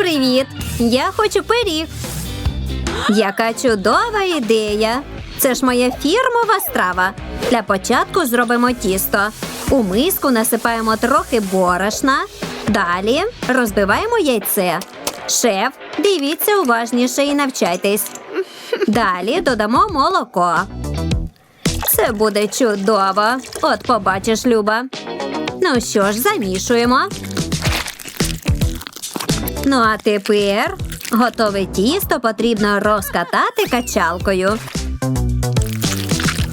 привіт! Я хочу пиріг. Яка чудова ідея! Це ж моя фірмова страва. Для початку зробимо тісто. У миску насипаємо трохи борошна. Далі розбиваємо яйце. Шеф, дивіться уважніше і навчайтесь. Далі додамо молоко. Це буде чудово. От побачиш, Люба. Ну що ж, замішуємо. Ну а тепер готове тісто потрібно розкатати качалкою.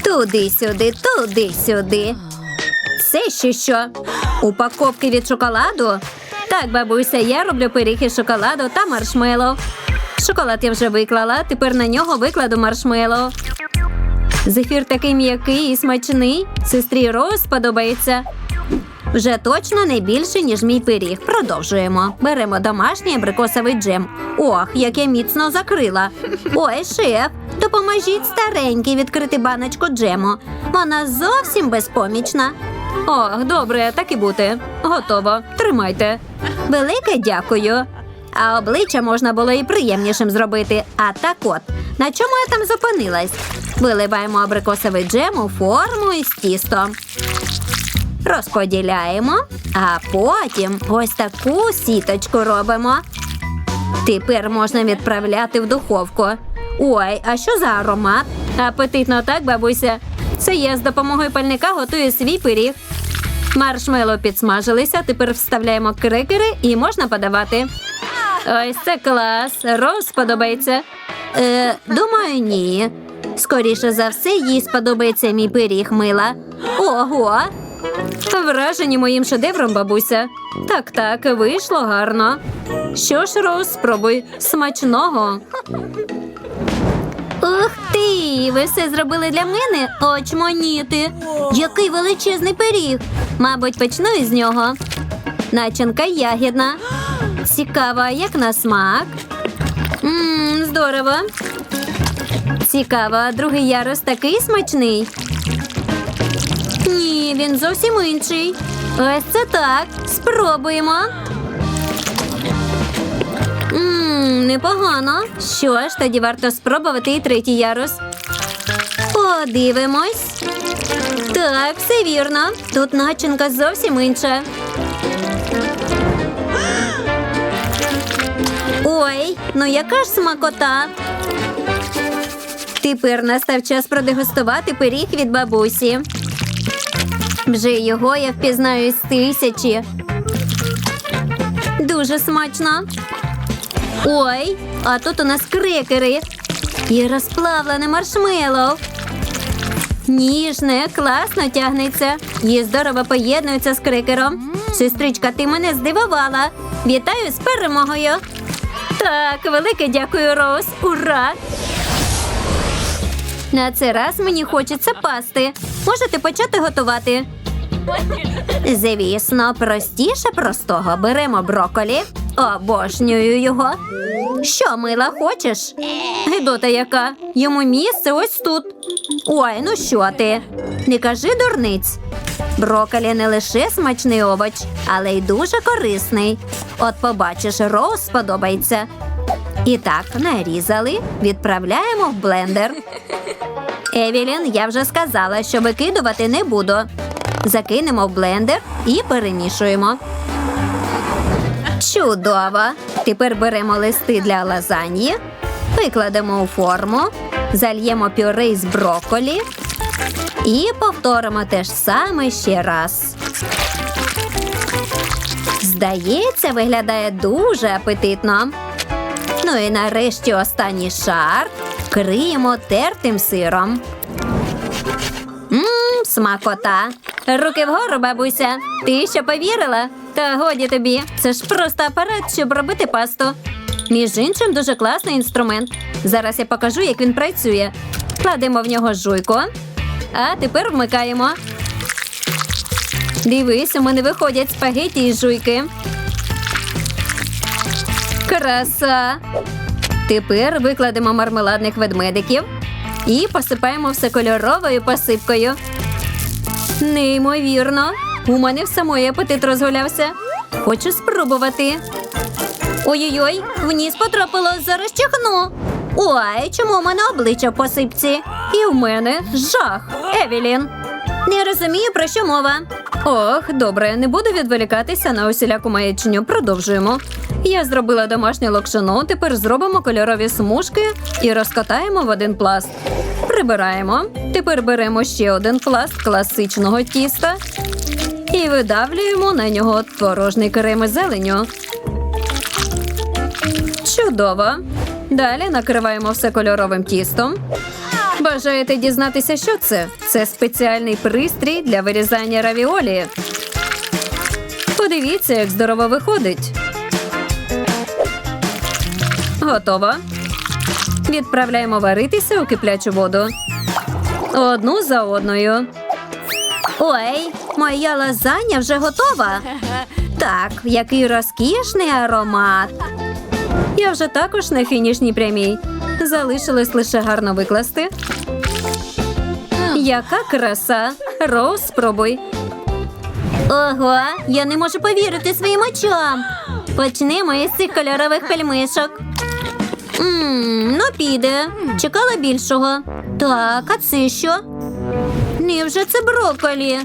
Туди-сюди, туди-сюди. Це ще що? Упаковки від шоколаду? Так, бабуся, я роблю пиріг із шоколаду та маршмеллоу. Шоколад я вже виклала, тепер на нього викладу маршмеллоу. Зефір такий м'який і смачний. Сестрі Роуз сподобається. Вже точно не більше, ніж мій пиріг. Продовжуємо. Беремо домашній абрикосовий джем. Ох, як я міцно закрила. Ой, шеф, допоможіть старенькій відкрити баночку джему. Вона зовсім безпомічна. Ох, добре, так і бути. Готово. Тримайте. Велике дякую. А обличчя можна було і приємнішим зробити. А так от, на чому я там зупинилась? Виливаємо абрикосовий джем у форму із тістом. Розподіляємо, а потім ось таку сіточку робимо. Тепер можна відправляти в духовку. Ой, а що за аромат? Апетитно так, бабуся. Це я з допомогою пальника готую свій пиріг. Маршмело підсмажилися, тепер вставляємо крекери і можна подавати. Ось це клас. Роз сподобається. Е, думаю, ні. Скоріше за все, їй сподобається мій пиріг мила. Ого! Вражені моїм шедевром, бабуся. Так, так, вийшло гарно. Що ж, Роуз, спробуй смачного. Ух ти! Ви все зробили для мене? Очмоніти. Який величезний пиріг. Мабуть, почну із нього. Начинка ягідна. Цікаво, як на смак. Мм, здорово. Цікаво, другий ярус такий смачний. Ні, він зовсім інший. Ось це так. Спробуємо. Мм, непогано. Що ж, тоді варто спробувати і третій ярус. Подивимось. Так, все вірно. Тут начинка зовсім інша. Ой, ну яка ж смакота. Тепер настав час продегустувати пиріг від бабусі. Вже його я впізнаю з тисячі. Дуже смачно. Ой, а тут у нас крекери і розплавлене маршмеллоу. Ніжне, класно тягнеться і здорово поєднується з крекером. Сестричка, ти мене здивувала. Вітаю з перемогою. Так, велике дякую, Роуз. Ура! На цей раз мені хочеться пасти. Можете почати готувати. Звісно, простіше простого беремо броколі. Обожнюю його. Що, мила, хочеш? Гидота яка? Йому місце ось тут. Ой, ну що ти? Не кажи дурниць. Броколі не лише смачний овоч, але й дуже корисний. От побачиш, Роуз сподобається. І так, нарізали, відправляємо в блендер. Евелін, я вже сказала, що викидувати не буду. Закинемо в блендер і перемішуємо. Чудово! Тепер беремо листи для лазаньї, викладемо у форму, зальємо пюре з брокколі і повторимо те ж саме ще раз. Здається, виглядає дуже апетитно. Ну і нарешті останній шар криємо тертим сиром. Мм, смакота. Руки вгору, бабуся. Ти що повірила? Та годі тобі. Це ж просто апарат, щоб робити пасту. Між іншим, дуже класний інструмент. Зараз я покажу, як він працює. Кладемо в нього жуйку, а тепер вмикаємо. Дивись, у мене виходять спагеті із жуйки. Краса! Тепер викладемо мармеладних ведмедиків і посипаємо все кольоровою посипкою. Неймовірно. У мене в самої апетит розгулявся. Хочу спробувати. Ой-ой-ой, вниз потрапило, зараз чихну. Ой, чому в мене обличчя в посипці? І в мене жах. Евелін. Не розумію, про що мова. Ох, добре, не буду відволікатися на усіляку маячню. Продовжуємо. Я зробила домашнє локшино, тепер зробимо кольорові смужки і розкатаємо в один пласт. Прибираємо. Тепер беремо ще один пласт класичного тіста і видавлюємо на нього творожний крем із зеленю. Чудово. Далі накриваємо все кольоровим тістом. Бажаєте дізнатися, що це? Це спеціальний пристрій для вирізання равіолі. Подивіться, як здорово виходить. Готово. Відправляємо варитися у киплячу воду. Одну за одною. Ой, моя лазанья вже готова. Так, який розкішний аромат. Я вже також на фінішній прямій. Залишилось лише гарно викласти. Яка краса! Роуз, спробуй. Ого, я не можу повірити своїм очам. Почнемо із цих кольорових пельмишок. Ну піде. Чекала більшого. Так, а це що? Невже це брокколі?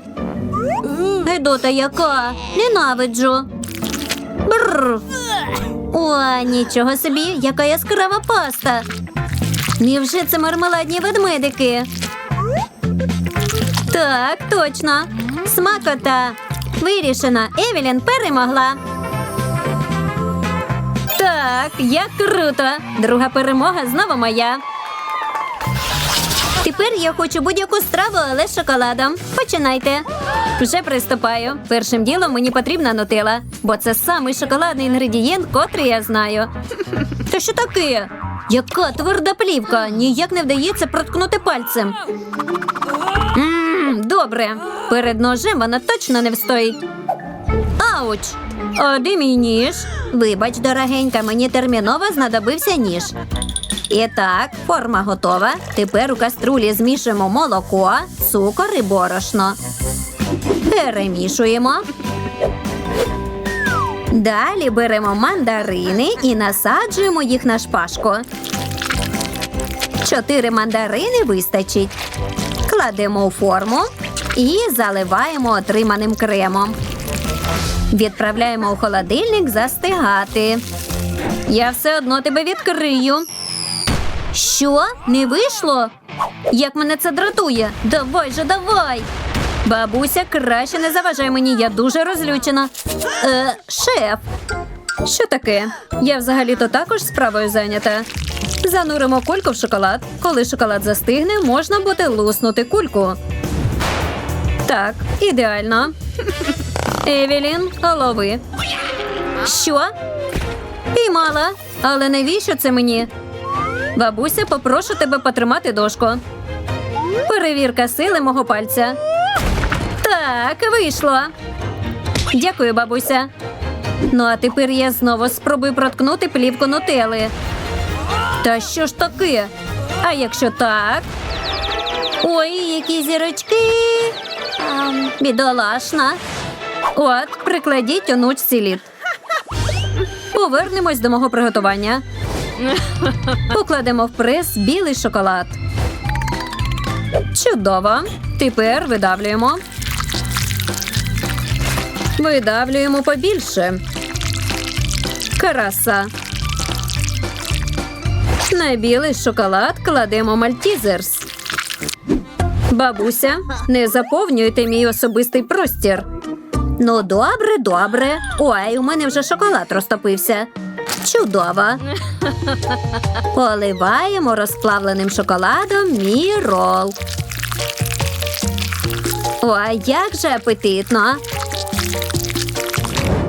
Гедота яка? Ненавиджу. Бррр. О, нічого собі, яка яскрава паста. Невже це мармеладні ведмедики? Так, точно. Смакота. Вирішено. Евелін перемогла. Так, як круто. Друга перемога знову моя. Тепер я хочу будь-яку страву, але з шоколадом. Починайте. Вже приступаю. Першим ділом мені потрібна нутела, бо це самий шоколадний інгредієнт, котрий я знаю. Та що таке? Яка тверда плівка? Ніяк не вдається проткнути пальцем. Ммм, добре. Перед ножем вона точно не встоїть. Ауч! А де мій ніж? Вибач, дорогенька, мені терміново знадобився ніж. І так, форма готова. Тепер у каструлі змішуємо молоко, цукор і борошно. Перемішуємо. Далі беремо мандарини і насаджуємо їх на шпажку. Чотири мандарини вистачить. Кладемо у форму і заливаємо отриманим кремом. Відправляємо у холодильник застигати. Я все одно тебе відкрию. Що? Не вийшло? Як мене це дратує? Давай же, давай. Бабуся, краще не заважай мені, я дуже розлючена. Е, шеф. Що таке? Я взагалі-то також справою зайнята. Зануримо кульку в шоколад. Коли шоколад застигне, можна буде луснути кульку. Так, ідеально. Евелін, лови. Що? Піймала. Але навіщо це мені? Бабуся, попрошу тебе потримати дошку. Перевірка сили мого пальця. Так, вийшло. Дякую, бабуся. Ну, а тепер я знову спробую проткнути плівку нутели. Та що ж таке? А якщо так? Ой, які зірочки. Бідолашна. От, прикладіть онучці лід. Повернемось до мого приготування. Покладемо в прес білий шоколад. Чудово. Тепер видавлюємо. Видавлюємо побільше. Краса. На білий шоколад кладемо мальтізерс. Бабуся, не заповнюйте мій особистий простір. Ну, добре, добре. Ой, у мене вже шоколад розтопився. Чудово. Поливаємо розплавленим шоколадом мій рол. Ой, як же апетитно.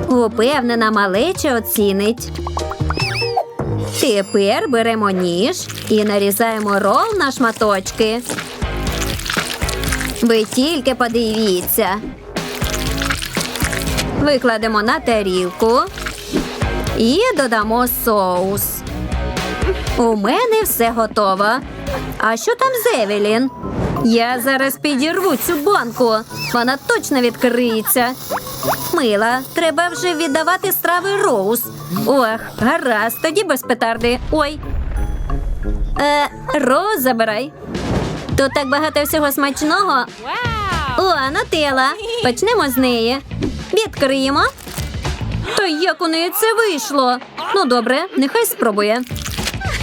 Упевнена, малеча оцінить. Тепер беремо ніж і нарізаємо рол на шматочки. Ви тільки подивіться. Викладемо на тарілку і додамо соус. У мене все готово. А що там з Евелін? Я зараз підірву цю банку. Вона точно відкриється. Мила, треба вже віддавати страви Роуз. Ох, гаразд, тоді без петарди. Ой. Е, Роуз забирай. Тут так багато всього смачного. О, Нателла. Почнемо з неї. Відкриємо. Та як у неї це вийшло? Ну добре, нехай спробує.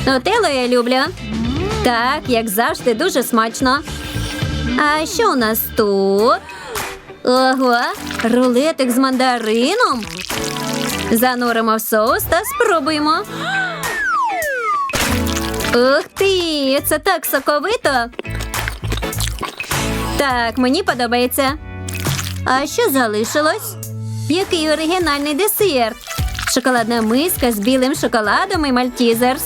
Нутеллу я люблю. Так, як завжди, дуже смачно. А що у нас тут? Ого, рулетик з мандарином. Зануримо в соус та спробуємо. Ух ти, це так соковито. Так, мені подобається. А що залишилось? Який оригінальний десерт? Шоколадна миска з білим шоколадом і мальтізерс.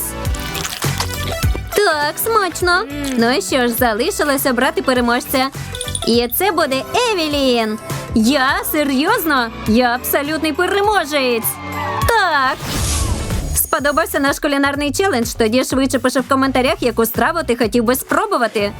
Так, смачно. Ну і що ж, залишилось обрати переможця. І це буде Евелін. Я серйозно? Я абсолютний переможець. Так. Сподобався наш кулінарний челендж? Тоді швидше пиши в коментарях, яку страву ти хотів би спробувати.